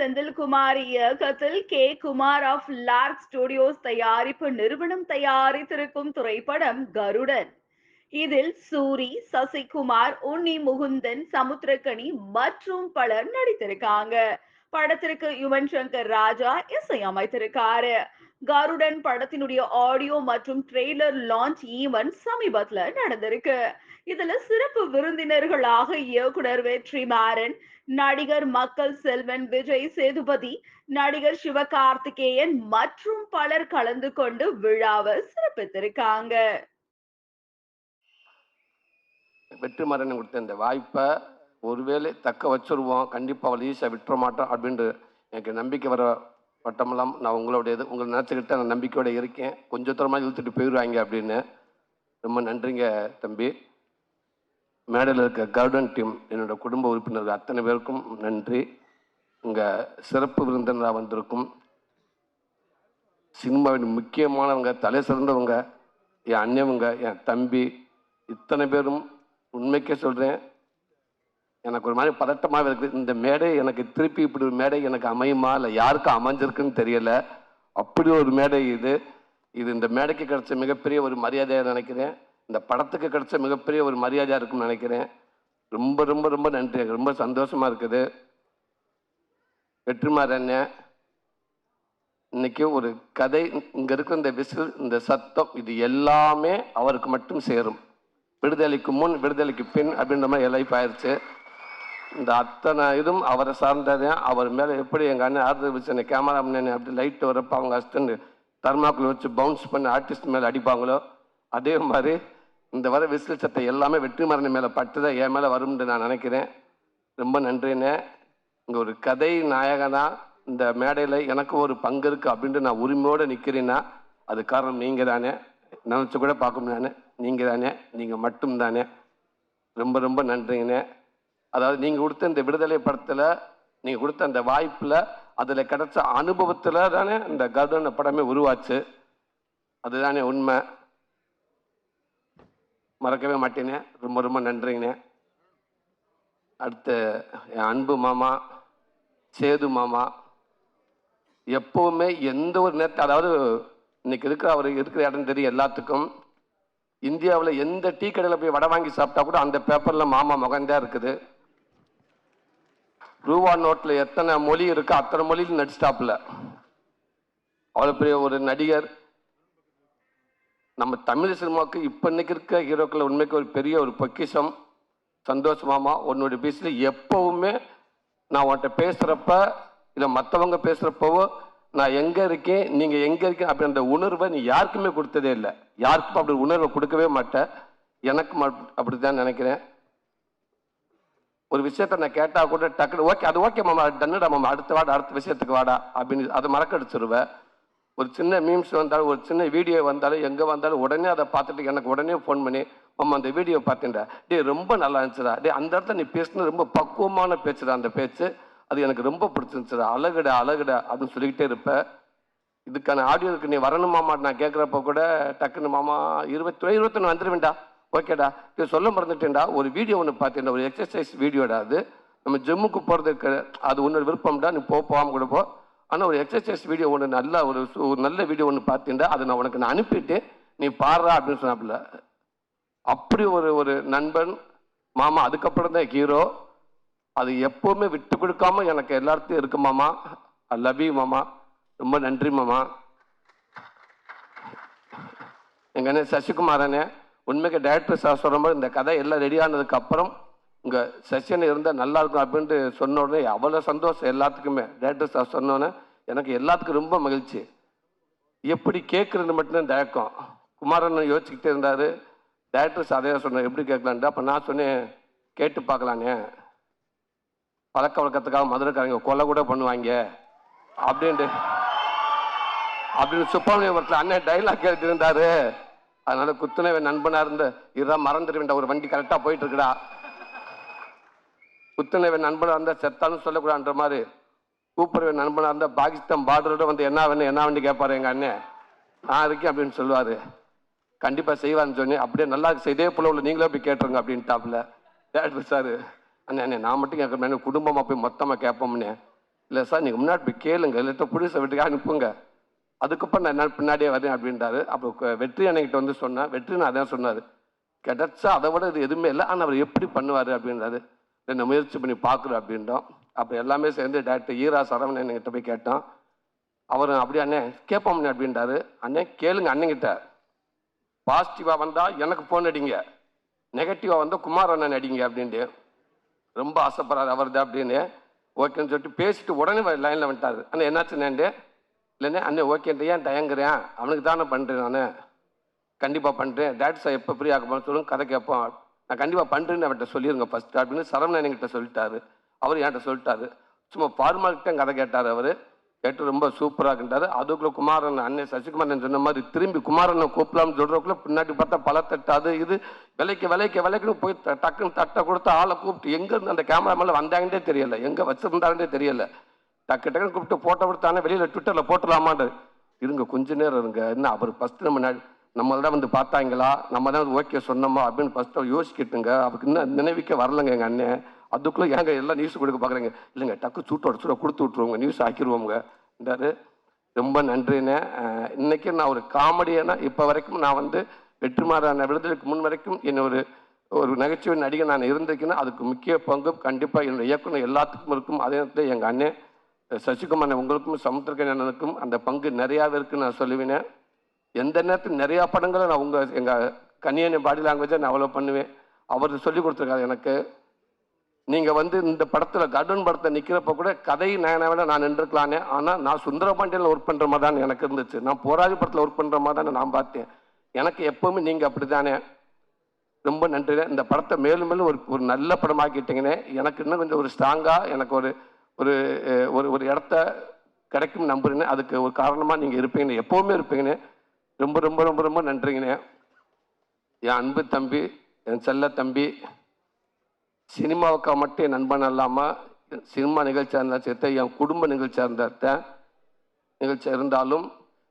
செந்தில்குமார் இயக்கத்தில் K. Kumar of Lark Studios தயாரிப்பு நிறுவனம் தயாரித்திருக்கும் திரைப்படம் கருடன். இதில் சூரி சசிகுமார் உன்னி முகுந்தன் சமுத்திரக்கனி மற்றும் பலர் நடித்திருக்காங்க. படத்திற்கு யுவன் சங்கர் ராஜா இசையமைத்திருக்காரு கருடன் படத்தினுடைய ஆடியோ மற்றும் ட்ரெய்லர் லான்ச் ஈவெண்ட் சமீபத்துல நடந்திருக்கு. இதுல சிறப்பு விருந்தினர்களாக இயக்குனர் வெற்றி மாறன் நடிகர் மக்கள் செல்வன் விஜய் சேதுபதி நடிகர் சிவகார்த்திகேயன் மற்றும் பலர் கலந்து கொண்டு விழாவை சிறப்பித்திருக்காங்க. வெற்றிமாறன் கொடுத்த இந்த வாய்ப்பை ஒருவேளை தக்க வச்சிருவோம். கண்டிப்பாக அவள் ஈஸியாக விட்டுற மாட்டோம் அப்படின்னு எனக்கு நம்பிக்கை வர வட்டமெல்லாம் நான் உங்களுடைய இது உங்களை நினச்சிக்கிட்டு நான் நம்பிக்கையோடு இருக்கேன். கொஞ்சம் தூரமாக இழுத்துட்டு போயிடுவாங்க அப்படின்னு. ரொம்ப நன்றிங்க தம்பி. மேடையில் இருக்க கார்டன் டீம் என்னோட குடும்ப உறுப்பினர்கள் அத்தனை பேருக்கும் நன்றி. இங்கே சிறப்பு விருந்தினராக வந்திருக்கும். சினிமாவின் முக்கியமானவங்க தலை சிறந்தவங்க என் அண்ணவங்க என் தம்பி இத்தனை பேரும் உண்மைக்கே சொல்கிறேன் எனக்கு ஒரு மாதிரி பதட்டமாக இருக்குது இந்த மேடை எனக்கு திருப்பி இப்படி ஒரு மேடை எனக்கு அமையுமா? இல்லை யாருக்கு அமைஞ்சிருக்குன்னு தெரியல. அப்படி ஒரு மேடை இது. இது இந்த மேடைக்கு கிடைச்ச மிகப்பெரிய ஒரு மரியாதையாக நினைக்கிறேன். இந்த படத்துக்கு கிடைச்ச மிகப்பெரிய ஒரு மரியாதையாக இருக்கும்னு நினைக்கிறேன். ரொம்ப ரொம்ப ரொம்ப நன்றி. எனக்கு ரொம்ப சந்தோஷமா இருக்குது. வெற்றிமாற இன்னைக்கு ஒரு கதை இங்கே இருக்கிற இந்த விசில் இந்த சத்தம் இது எல்லாமே அவருக்கு மட்டும் சேரும். விடுதலைக்கு முன் விடுதலைக்கு பின் அப்படின்ற மாதிரி எல்லாம் ஆயிடுச்சு இந்த அத்தனை இதுவும் அவரை சார்ந்தது. அவர் மேலே எப்படி எங்கள் அண்ணன் ஆறுதல் வச்சு அந்த கேமரா முன்னாடி அப்படி லைட் வரப்போ அவங்க ஹஸ்பண்ட் தர்மாக்குள் வச்சு பவுன்ஸ் பண்ணி ஆர்டிஸ்ட் மேலே அடிப்பாங்களோ? அதே மாதிரி இந்த வர விசில் சட்டை எல்லாமே வெற்றி மரணம் மேலே பட்டுதான் என் மேலே வரும்னு நான் நினைக்கிறேன். ரொம்ப நன்றிண்ணே. இங்கே ஒரு கதை நாயகனா இந்த மேடையில் எனக்கு ஒரு பங்கு இருக்குது அப்படின்ட்டு நான் உரிமையோடு நிற்கிறேன்னா அது காரணம் நீங்கள் தானே நினச்சி கூட பார்க்கணும் தானே நீங்கள் தானே நீங்கள் மட்டும் தானே ரொம்ப ரொம்ப நன்றிங்கண்ணே அதாவது நீங்கள் கொடுத்த இந்த விடுதலை படத்தில் நீங்கள் கொடுத்த அந்த வாய்ப்பில் அதில் கிடைச்ச அனுபவத்தில் தானே இந்த கருடன் படமே உருவாச்சு. அதுதானே உண்மை. மறக்கவே மாட்டேனே. ரொம்ப ரொம்ப நன்றிங்கண்ணே. அடுத்து என் அன்பு மாமா சேது மாமா எப்போவுமே எந்த ஒரு நேரத்தை அதாவது இன்னைக்கு இருக்கிற அவர் இருக்கிற இடம் தெரியும் எல்லாத்துக்கும். இந்தியாவில் எந்த டீ கடையில் போய் வடை வாங்கி சாப்பிட்டா கூட அந்த பேப்பரில் மாமா முகந்தான் இருக்குது. ரூபா நோட்டில் எத்தனை மொழி இருக்கோ அத்தனை மொழியில் நடிச்சிட்டாப்புல. அவ்வளோ பெரிய ஒரு நடிகர். நம்ம தமிழ் சினிமாவுக்கு இப்போ இன்னைக்கு இருக்க ஹீரோக்களை உண்மைக்கு ஒரு பெரிய ஒரு பொக்கிஷம். சந்தோஷமாமா உன்னுடைய பேசில் எப்போவுமே நான் உன்கிட்ட பேசுகிறப்ப இல்லை மற்றவங்க பேசுகிறப்பவோ நான் எங்கே இருக்கேன் நீங்கள் எங்கே இருக்கேன் அப்படின்ற உணர்வை நீ யாருக்குமே கொடுத்ததே இல்லை. யாருக்கும் அப்படி உணர்வை கொடுக்கவே மாட்டேன் எனக்கு அப்படி தான் நினைக்கிறேன். ஒரு விஷயத்த நான் கேட்டால் கூட டக்குனு ஓகே அது ஓகே மாமா டன்னுடா மாமா அடுத்த வாடா அடுத்த விஷயத்துக்கு வாடா அப்படின்னு அதை மறக்கடிச்சிருவேன் ஒரு சின்ன மீம்ஸ் வந்தாலும் ஒரு சின்ன வீடியோ வந்தாலும் எங்கே வந்தாலும் உடனே அதை பார்த்துட்டு எனக்கு உடனே ஃபோன் பண்ணி மாமா அந்த வீடியோ பார்த்தேன்டா. டேய் ரொம்ப நல்லா இருந்துச்சுடா. டே அந்த இடத்துல நீ பேசுனது ரொம்ப பக்குவமான பேச்சுடா அந்த பேச்சு. அது எனக்கு ரொம்ப பிடிச்சிருந்துச்சுடா. அழகுடா அழகுடா அப்படின்னு சொல்லிக்கிட்டே இருப்பேன் இதுக்கான ஆடியோக்கு நீ வரணுமாமா நான் கேட்குறப்ப கூட டக்குன்னு மாமா இருபத்தி இருபத்தொன்று வந்துடுவேன்டா ஓகேடா. இது சொல்ல மறந்துட்டேன்டா. ஒரு வீடியோ ஒன்று பார்த்தேன்டா. ஒரு எக்ஸசைஸ் வீடியோடா அது. நம்ம ஜிம்முக்கு போகிறதுக்கு அது ஒன்று விருப்பம்டா. நீ போ போகாமல் கூட போ. ஆனால் ஒரு எக்ஸசைஸ் வீடியோ ஒன்று நல்ல ஒரு ஒரு நல்ல வீடியோ ஒன்று பார்த்தேன்டா. அதை நான் உனக்கு நான் அனுப்பிட்டு நீ பாடுறா அப்படின்னு சொன்னாப்புல. அப்படி ஒரு ஒரு நண்பன் மாமா அதுக்கப்புறம் தான் ஹீரோ அது எப்போவுமே விட்டு கொடுக்காம எனக்கு எல்லாத்தையும் இருக்கு மாமா. ஐ லவ் யூ மாமா. ரொம்ப நன்றி மாமா. எங்கண்ணே அண்ணன் சசிகுமார் அண்ணன் உண்மைக்கு டேரக்டர் சார் சொல்கிற மாதிரி இந்த கதை எல்லாம் ரெடி ஆனதுக்கு அப்புறம் இங்க செஷன் இருந்தால் நல்லா இருக்கும் அப்படின்ட்டு சொன்ன உடனே அவ்வளோ சந்தோஷம் எல்லாத்துக்குமே. டேரக்டர் சார் சொன்னோன்னே எனக்கு எல்லாத்துக்கும் ரொம்ப மகிழ்ச்சி. எப்படி கேட்குறது மட்டும்தான் தயக்கம். குமாரன் யோசிச்சுக்கிட்டே டேரக்டர் சார் அதே சொன்னார். எப்படி கேட்கலான்ட்டு. அப்போ நான் சொன்னேன் கேட்டு பார்க்கலானே பழக்க வழக்கத்துக்காக மதுரைக்காரங்க கொலை கூட பண்ணுவாங்க. அப்படின்ட்டு. அப்படின்னு சுப்பிரமணியபுரத்தில் அண்ணன் டைலாக் எழுதியிருந்தாரு அதனால குத்துனவன் நண்பனா இருந்து மறந்துட வேண்டாம் ஒரு வண்டி கரெக்டா போயிட்டு இருக்குடா குத்துனவன் நண்பனா இருந்தா செத்தாலும் சொல்லக்கூடாதுன்ற மாதிரி கூப்பிடுவேன் நண்பனா இருந்தா பாகிஸ்தான் பார்டரோட வந்து என்ன வேணும் என்ன வண்டி கேட்பாரு எங்க அண்ணன் நான் இருக்கேன் அப்படின்னு சொல்லுவாரு. கண்டிப்பா செய்வான்னு சொன்னேன். அப்படியே நல்லா இருக்கு இதே போல உள்ள நீங்களே போய் கேட்டுருங்க அப்படின்ட்டாப்புல. Director sir. அண்ணே அண்ணே நான் மட்டும் கேட்கறேன். குடும்பமா போய் மொத்தமா கேட்போம்னே. இல்லை சார் நீங்கள் முன்னாடி போய் கேளுங்க. இல்லாட்ட புடிசை வீட்டுக்கு அனுப்புங்க. அதுக்கப்புறம் நான் என்ன பின்னாடியே வரேன் அப்படின்றாரு. அப்போ வெற்றி அன்னைக்கிட்ட வந்து சொன்னேன் வெற்றி நான் அதான் சொன்னார். கிடச்சா அதை விட இது எதுவுமே இல்லை. ஆனால் அவர் எப்படி பண்ணுவார் அப்படின்றாரு. என்ன முயற்சி பண்ணி பார்க்குறோம் அப்படின்றோம். அப்போ எல்லாமே சேர்ந்து டேரக்டர் ஈரா சரவணன் என்கிட்ட போய் கேட்டோம். அவர் அப்படியே அண்ணே கேட்போம் அப்படின்றாரு. அண்ணே கேளுங்க அண்ணங்கிட்ட பாசிட்டிவாக வந்தால் எனக்கு ஃபோன் அடிங்க. நெகட்டிவாக வந்தால் குமார் அண்ணன் அடிங்க அப்படின்ட்டு. ரொம்ப ஆசைப்படுறாரு அவர் தான் அப்படின்னு. ஓகேன்னு சொல்லிட்டு பேசிட்டு உடனே லைனில் வந்துட்டார். ஆனால் என்னாச்சுன்னு இல்லைண்ணே அண்ணே ஓகேன்ட்டு ஏன் தயங்குறேன் அவனுக்கு தானே பண்ணுறேன் நான். கண்டிப்பாக பண்ணுறேன் டேட் சார் எப்போ ஃப்ரீ ஆக சொல்லுங்க கதை கேட்போம். நான் கண்டிப்பாக பண்ணுறேன்னு அவர்கிட்ட சொல்லிடுங்க ஃபஸ்ட் அப்படின்னு சரவணன் என்கிட்ட சொல்லிட்டாரு. அவர் என்கிட்ட சொல்லிட்டாரு. சும்மா ஃபார்மாலிட்டி கதை கேட்டார் அவர். கேட்டு ரொம்ப சூப்பராக இருக்கின்றாரு அதுக்குள்ளே குமாரன் அண்ணன் சசிகுமாரன் சொன்ன மாதிரி திரும்பி குமாரனை கூப்பிடலாம்னு சொல்கிறக்குள்ளே பின்னாடி பார்த்தா பல தட்டு அது இது. விலைக்கு விலைக்கு விலைக்குன்னு போய் டக்குன்னு தட்டை கொடுத்து ஆளை கூப்பிட்டு எங்கேருந்து அந்த கேமரா மேலே வந்தாங்கன்னே தெரியலை. எங்கே வச்சுருந்தாங்கன்னே தெரியலை. டக்கு டக்குன்னு கூப்பிட்டு போட்டோ கொடுத்தானே வெளியில் ட்விட்டரில் போட்டுடலாமான்னு இருங்க கொஞ்ச நேரம் இருங்க. என்ன அவர் ஃபஸ்ட்டு நம்ம ந- நம்மள தான் வந்து பார்த்தாங்களா? நம்ம தான் ஓகே சொன்னோமா? அப்படின்னு ஃபஸ்ட்டு அவர் யோசிக்கிட்டுங்க. அவருக்கு இன்னும் நினைவிக்க வரலங்க எங்கள் அண்ணன் அதுக்குள்ளே ஏங்க எல்லாம் நியூஸ் கொடுக்க பார்க்குறேங்க? இல்லைங்க டக்கு சூட்டோட சூட கொடுத்து விட்ருவோங்க நியூஸ் ஆக்கிடுவோங்க என்றாரு ரொம்ப நன்றிண்ணே. இன்றைக்கி நான் ஒரு காமெடியனா இப்போ வரைக்கும் நான் வந்து வெற்றிமாறான விடுதலுக்கு முன் வரைக்கும் என்ன ஒரு ஒரு நகைச்சுவை நடிகை நான் இருந்திருக்கேன்னா அதுக்கு முக்கிய பங்கு கண்டிப்பாக என்னோட இயக்குனர் எல்லாத்துக்கும் இருக்கும். அதே நேரத்தில் எங்கள் அண்ணன் சசிகுமார் உங்களுக்கும் சமுத்திரக்கன் அந்த பங்கு நிறையாவே இருக்குன்னு நான் சொல்லுவேன். எந்த நேரத்தில் நிறையா படங்களை நான் உங்கள் எங்கள் கன்னியனை பாடி லாங்குவேஜை நான் அவ்வளோ பண்ணுவேன். அவர் சொல்லி கொடுத்துருக்காரு எனக்கு. நீங்கள் வந்து இந்த படத்தில் கர்டன் படத்தை நிற்கிறப்ப கூட கதை நாயனாவிட நான் நின்றுக்கலானே. ஆனால் நான் சுந்தரபாண்டியில் ஒர்க் பண்ணுற மாதிரி தான் எனக்கு இருந்துச்சு. நான் போராதி படத்தில் ஒர்க் பண்ணுற மாதிரி தானே நான் பார்த்தேன். எனக்கு எப்போவுமே நீங்கள் அப்படி தானே ரொம்ப நன்றி இந்த படத்தை மேலும் மேலும் ஒரு ஒரு நல்ல படமாக்கிட்டீங்கன்னே எனக்கு இன்னும் கொஞ்சம் ஒரு ஸ்ட்ராங்காக எனக்கு ஒரு ஒரு ஒரு ஒரு இடத்த கிடைக்கும் நம்புறேன்னு அதுக்கு ஒரு காரணமாக நீங்கள் இருப்பீங்கன்னு எப்போவுமே இருப்பீங்கன்னு ரொம்ப ரொம்ப ரொம்ப ரொம்ப நன்றிங்கண்ணே என் அன்பு தம்பி என் செல்ல தம்பி சினிமாவுக்காக மட்டும் என் நண்பன் இல்லாமல் சினிமா நிகழ்ச்சியாக இருந்தாலும் சேர்த்து என் குடும்ப நிகழ்ச்சியாக இருந்தால்தான் நிகழ்ச்சியாக இருந்தாலும்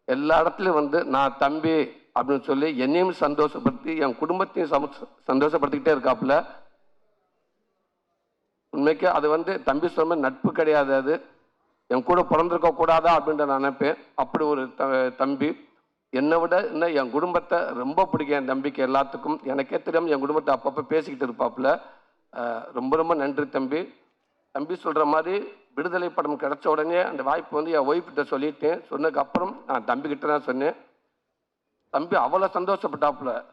எல்லா இடத்துலையும் வந்து நான் தம்பி அப்படின்னு சொல்லி என்னையும் சந்தோஷப்படுத்தி என் குடும்பத்தையும் சந்தோஷப்படுத்திக்கிட்டே இருக்காப்புல. உண்மைக்கு அது வந்து தம்பி சொன்ன நட்பு கிடையாது அது. என் கூட பிறந்திருக்க கூடாதா அப்படின்ற நான் நினைப்பேன். அப்படி ஒரு த- தம்பி. என்னை விட இன்னும் என் குடும்பத்தை ரொம்ப பிடிக்கும் என் தம்பிக்கு எல்லாத்துக்கும். எனக்கே தெரியாமல் என் குடும்பத்தை அப்பப்போ பேசிக்கிட்டு இருப்பாப்புல. ரொம்ப ரொம்ப நன்றி தம்பி. தம்பி சொல்கிற மாதிரி விடுதலை படம் கிடச்ச உடனே அந்த வாய்ப்பு வந்து என் ஒய்ஃப்கிட்ட சொல்லிட்டேன். சொன்னதுக்கப்புறம் நான் தம்பிக்கிட்ட தான் சொன்னேன். தம்பி அவ்வளோ சந்தோஷப்பட்டாப்புல.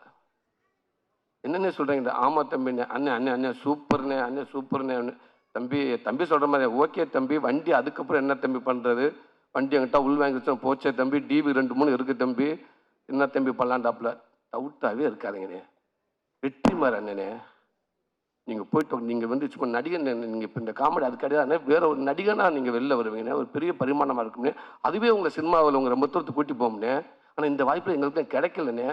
என்னென்ன சொல்கிறீங்க ஆமாம் தம்பிண்ணே அண்ணன் அண்ணன் அண்ணன் சூப்பர்ண்ணே அண்ணன் சூப்பர்ண்ணே தம்பி தம்பி சொல்கிற மாதிரி ஓகே தம்பி வண்டி அதுக்கப்புறம் என்ன தம்பி பண்ணுறது வண்டி என்கிட்ட உள் வாங்கிச்சோம் போச்சே தம்பி டிவி ரெண்டு மூணு இருக்குது தம்பி. என்ன தம்பி பண்ணலான்டாப்புல டவுட்டாகவே இருக்காதுங்கண்ணே. வெற்றிமார் அண்ணனே. நீங்கள் போயிட்டு நீங்கள் வந்து சும்மா நடிகன் நீங்கள் இப்போ இந்த காமெடி அது கிடையாது வேற ஒரு நடிகனாக நீங்கள் வெளில வருவீங்கண்ணே ஒரு பெரிய பரிமாணமாக இருக்கும்னே அதுவே உங்கள் சினிமாவில் உங்கள் ரொம்ப தூரத்துக்கு கூட்டி போகும்னே ஆனால் இந்த வாய்ப்பு எங்களுக்கு கிடைக்கலண்ணே.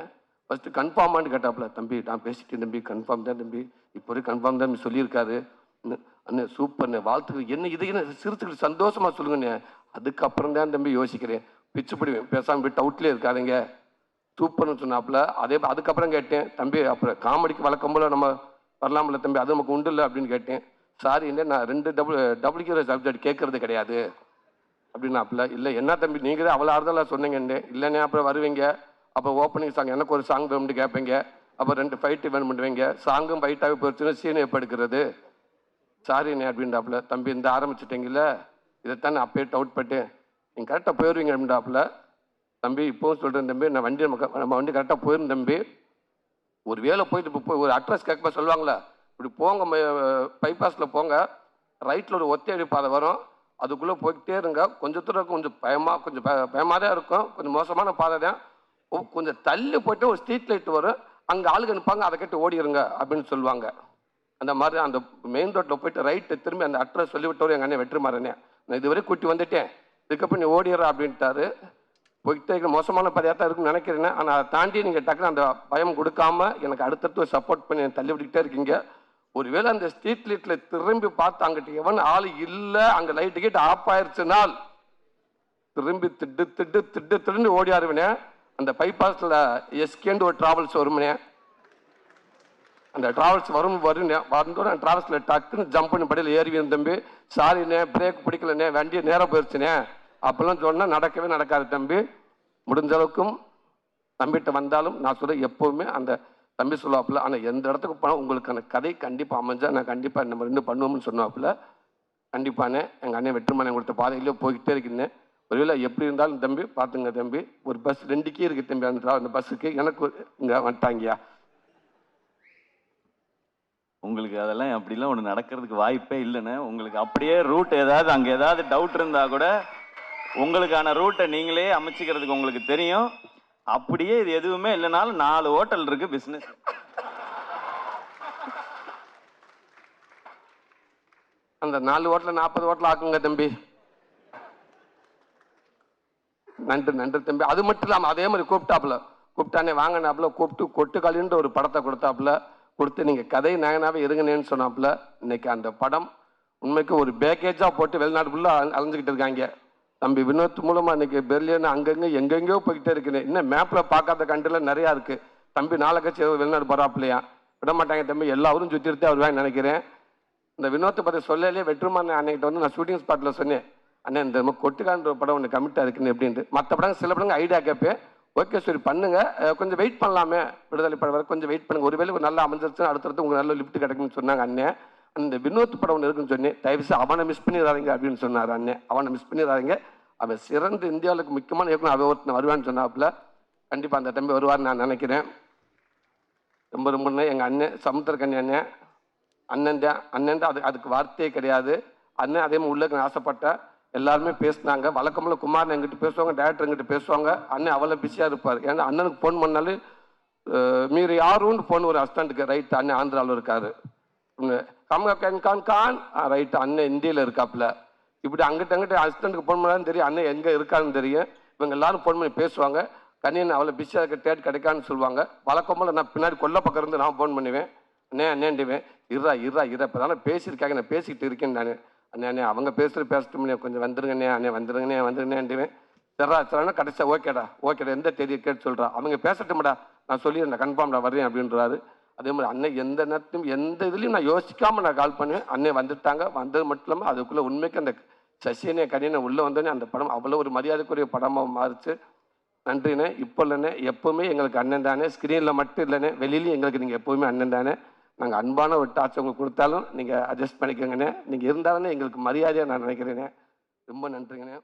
ஃபஸ்ட்டு கன்ஃபார்மான்னு கேட்டாப்புல தம்பி நான் பேசிட்டேன் தம்பி கன்ஃபார்ம் தான் தம்பி. இப்போ வரைக்கும் கன்ஃபார்ம் தான் சொல்லியிருக்காரு. அண்ணே, அண்ணே சூப்பர்ண்ணே வாழ்த்துக்கள். என்ன இது என்ன சிறுத்துக்கள் சந்தோஷமா சொல்லுங்கண்ணே. அதுக்கப்புறம் தான் தம்பி யோசிக்கிறேன். பிச்சு பிடிவேன் பேசாமல் போய் டவுட்லேயே இருக்காதீங்க. சூப்பர்னு சொன்னாப்புல அதே அதுக்கப்புறம் கேட்டேன். தம்பி அப்புறம் காமெடிக்கு வழக்கம் போல நம்ம வரலாம்ல தம்பி அது நமக்கு உண்டு இல்லை? அப்படின்னு கேட்டேன். சாரி என்ன நான் ரெண்டு டபுள் டபுள்யூ சப்ஜெக்ட் கேட்கறது கிடையாது. அப்படின்னாப்புல இல்லை என்ன தம்பி நீங்கள் தான் அவ்வளோ ஆறுதலாக சொன்னீங்கன்னு. இல்லைண்ணே அப்புறம் வருவீங்க. அப்போ ஓப்பனிங் சாங் எனக்கு ஒரு சாங் வேணும்னு கேட்பீங்க அப்போ ரெண்டு ஃபைட்டு வேணும் பண்ணுவீங்க சாங்கும் ஃபைட்டாகவே போச்சுன்னா சீன் எப்போ எடுக்கிறது சாரிண்ணே அப்படின்றாப்புல. தம்பி இந்த ஆரம்பிச்சிட்டிங்கல்ல? இதைத்தான் நான் அப்பயே டவுட் பட்டேன். நீங்கள் கரெக்டாக போயிடுவீங்க அப்படின்றாப்புல. தம்பி இப்போவும் சொல்கிறேன் தம்பி. நான் வண்டி நம்ம நம்ம வண்டி கரெக்டாக போயிரும் தம்பி. ஒரு வேலை போயிட்டு இப்போ போய் ஒரு அட்ரஸ் கேட்க சொல்லுவாங்களே இப்படி போங்க பைபாஸில் போங்க. ரைட்டில் ஒரு ஒத்தையடி பாதை வரும். அதுக்குள்ளே போய்கிட்டே இருங்க. கொஞ்சம் தூரம் கொஞ்சம் பயமாக கொஞ்சம் பய பயமாக தான் இருக்கும். கொஞ்சம் மோசமான பாதை தான். கொஞ்சம் தள்ளி போயிட்டு ஒரு ஸ்ட்ரீட் லைட் வரும். அங்கே ஆளுங்க நிற்பாங்க அதை கேட்டு ஓடிடுங்க அப்படின்னு சொல்லுவாங்க. அந்த மாதிரி அந்த மெயின் ரோட்டில் போயிட்டு ரைட்டு திரும்பி அந்த அட்ரஸ் சொல்லிவிட்டவர் எங்கள் அண்ணன் வெற்றிமாறனே. நான் இதுவரை கூட்டி வந்துட்டேன். இதுக்கப்புறம் நீ ஓடிடுற அப்படின்ட்டாரு. போய்கிட்டே மோசமான பதியாக தான் இருக்குன்னு நினைக்கிறேன். ஆனால் அதை தாண்டி நீங்கள் டக்குனு அந்த பயம் கொடுக்காம எனக்கு அடுத்தடுத்து சப்போர்ட் பண்ணி தள்ளி விட்டுக்கிட்டே இருக்கீங்க. ஒருவேளை அந்த ஸ்ட்ரீட் லைட்டில் திரும்பி பார்த்து அங்கிட்ட எவன் ஆள் இல்லை அங்கே லைட்டு கேட்டு ஆஃப் ஆயிடுச்சுனால் திரும்பி திட்டு திட்டு திட்டு திடுன்னு ஓடி ஆறுவினே. அந்த பைபாஸில் எஸ்கேண்டு ஒரு ட்ராவல்ஸ் வரும்னே. அந்த ட்ராவல்ஸ் வரும் வரும்னே. வந்தோட அந்த ட்ராவல்ஸில் டக்குன்னு ஜம்ப் பண்ணி படியில் ஏறி தம்பி. சாரிண்ணே பிரேக் பிடிக்கலண்ணே வண்டி நேராக போயிடுச்சுனே அப்போல்லாம் சொன்னால் நடக்கவே நடக்காது தம்பி. முடிஞ்ச அளவுக்கும் தம்பிகிட்ட வந்தாலும் நான் சொல்ல எப்போவுமே அந்த தம்பி சொல்லுவாப்புல ஆனால் எந்த இடத்துக்கு போனால் உங்களுக்கான கதை கண்டிப்பாக அமைஞ்சால் நான் கண்டிப்பாக நம்ம ரெண்டு பண்ணுவோம்னு சொன்னாப்புல. கண்டிப்பானே எங்கள் அண்ணன் வெற்றுமனை கொடுத்த பாதையிலே போய்கிட்டே இருக்கேன் ஒருவேளை எப்படி இருந்தாலும் தம்பி பார்த்துங்க தம்பி ஒரு பஸ் ரெண்டுக்கே இருக்கு தம்பி அந்த அந்த பஸ்ஸுக்கு எனக்கு இங்கே வந்துட்டாங்கயா உங்களுக்கு அதெல்லாம் அப்படிலாம் ஒன்று நடக்கிறதுக்கு வாய்ப்பே இல்லைண்ணே. உங்களுக்கு அப்படியே ரூட் ஏதாவது அங்கே ஏதாவது டவுட் இருந்தால் கூட உங்களுக்கான ரூட்டை நீங்களே அமைச்சிக்கிறதுக்கு உங்களுக்கு தெரியும். அப்படியே இது எதுவுமே இல்லைனாலும் நாலு ஹோட்டல் இருக்கு பிஸ்னஸ் அந்த நாலு ஓட்டில் நாற்பது ஓட்டில் ஆக்குங்க தம்பி. நன்றி நன்றி தம்பி. அது மட்டும் இல்லாமல் அதே மாதிரி கூப்பிட்டாப்புல. கூப்பிட்டானே வாங்கினாப்புல கூப்பிட்டு கொட்டுக்காலின்ற ஒரு படத்தை கொடுத்தாப்புல. கொடுத்து நீங்கள் கதை நயனாவே இருங்கனேன்னு சொன்னாப்புல. இன்னைக்கு அந்த படம் உண்மைக்கு ஒரு பேக்கேஜாக போட்டு வெளிநாடு ஃபுல்லாக அலைஞ்சிக்கிட்டு இருக்காங்க. தம்பி வினோத் மூலமாக இன்னைக்கு பெர்லியன் அங்கங்கே எங்கெங்கேயோ போய்கிட்டே இருக்குது இன்னும் மேப்பில் பார்க்காத கண்டில் நிறையா இருக்குது தம்பி நாளை கட்சி வெளிநாடு போகிறாப்புலையா விட மாட்டாங்க தம்பி. எல்லாரும் சுற்றிட்டு வருவாங்க நினைக்கிறேன். இந்த வினோத்தை பற்றி சொல்லலே வெற்றுமான அன்னைக்கிட்ட வந்து நான் ஷூட்டிங் ஸ்பாட்டில் சொன்னேன். அண்ணன் இந்த மாதிரி கொட்டுக்கான்ற படம் ஒன்று கமிட்டாக இருக்குன்னு எப்படின்ட்டு. மற்ற படங்கள் சில படங்கள் ஐடியா கேட்பேன். ஓகே சரி பண்ணுங்க. கொஞ்சம் வெயிட் பண்ணலாமே. விடுதலை படம் வரை கொஞ்சம் வெயிட் பண்ணுங்க. ஒருவேளை ஒரு நல்லா அமைஞ்சிருச்சுன்னா அடுத்தடுத்து உங்களுக்கு நல்ல லிஃப்ட் கிடைக்கும்னு சொன்னாங்க அண்ணன் அந்த வினோத் படம் ஒன்று இருக்குன்னு சொன்னேன். தயவுசெய்து அவனை மிஸ் பண்ணிடுறாங்க அப்படின்னு சொன்னார் அண்ணன் அவனை மிஸ் பண்ணிடுறாங்க அவன் சிறந்த இந்தியாவுக்கு முக்கியமான இயக்குனர் அவன் ஒருத்தன் வருவான்னு சொன்னாப்புல. கண்டிப்பாக அந்த தம்பி வருவார்னு நான் நினைக்கிறேன். ரொம்ப ரொம்ப எங்கள் அண்ணன் சமுத்திரக்கண்ணி அண்ணன் அண்ணன் தான் அண்ணன் தான் அது அதுக்கு வார்த்தையே கிடையாது. அண்ணன் அதே மாதிரி உள்ளக்கு ஆசைப்பட்டேன் எல்லாருமே பேசினாங்க. வழக்கமில்ல குமார் எங்கிட்ட பேசுவாங்க டேரக்டர் எங்கிட்ட பேசுவாங்க. அண்ணன் அவ்வளோ பிஸியாக இருப்பார். ஏன்னா அண்ணனுக்கு ஃபோன் பண்ணாலும் அஹ், மீறி யாருன்னு ஃபோன் ஒரு அஸ்டண்ட்டுக்கு ரைட் அண்ணன் ஆந்திராவில் இருக்காரு. கம்கா கான் கான் கான். ரைட் அண்ணன் இந்தியில் இருக்காப்புல. இப்படி அங்கிட்ட அங்கிட்ட அசிஸ்டண்ட்டுக்கு ஃபோன் பண்ணாலும் தெரியும் அண்ணன் எங்கே இருக்கான்னு தெரியும். இவங்க எல்லாரும் ஃபோன் பண்ணி பேசுவாங்க. கண்ணியன் அவ்வளோ பிஸியாக இருக்க டேட் கிடைக்கான்னு சொல்லுவாங்க. வழக்கம்போல நான் பின்னாடி கொல்ல பக்கம் இருந்து நான் ஃபோன் பண்ணுவேன். அண்ணே அண்ணேண்டுவேன் இருறா இருறா இரு இப்போ தானே பேசியிருக்காங்க. நான் பேசிக்கிட்டு இருக்கேன் நான். அண்ணே அண்ணே அவங்க பேசுகிற பேசட்டும் கொஞ்சம் வந்துருங்கண்ணே அண்ணே வந்துருங்கண்ணே வந்துருங்கண்ணேண்டுவேன் சரா சரானா கடைசியாக ஓகேடா ஓகேடா எந்த தேதியை கேட்டு சொல்கிறா அவங்க பேசட்டும்டா நான் சொல்லிடுறேன் கன்ஃபார்ம்டா வரேன் அப்படின்றாரு. அதே மாதிரி அண்ணன் எந்த நேரத்தையும் எந்த இதுலையும் நான் யோசிக்காமல் நான் கால் பண்ணுவேன். அண்ணன் வந்துட்டாங்க வந்தது மட்டும் இல்லாமல் அதுக்குள்ளே உண்மைக்கு அந்த சசியனே கனியனை உள்ளே வந்தோடனே அந்த படம் அவ்வளோ ஒரு மரியாதைக்குரிய படமாக மாறிச்சு. நன்றிண்ணே. இப்போ இல்லைண்ணே எப்போவுமே எங்களுக்கு அண்ணன் தானே. ஸ்க்ரீனில் மட்டும் இல்லைண்ணே வெளியிலையும் எங்களுக்கு நீங்கள் எப்போவுமே அண்ணன் தானே. நாங்கள் அன்பான ஒரு டார்ச் உங்களுக்கு கொடுத்தாலும் நீங்கள் அட்ஜஸ்ட் பண்ணிக்கோங்கண்ணே. நீங்கள் இருந்தாலும் எங்களுக்கு மரியாதையாக நான் நினைக்கிறேண்ணே. ரொம்ப நன்றிங்கண்ணே.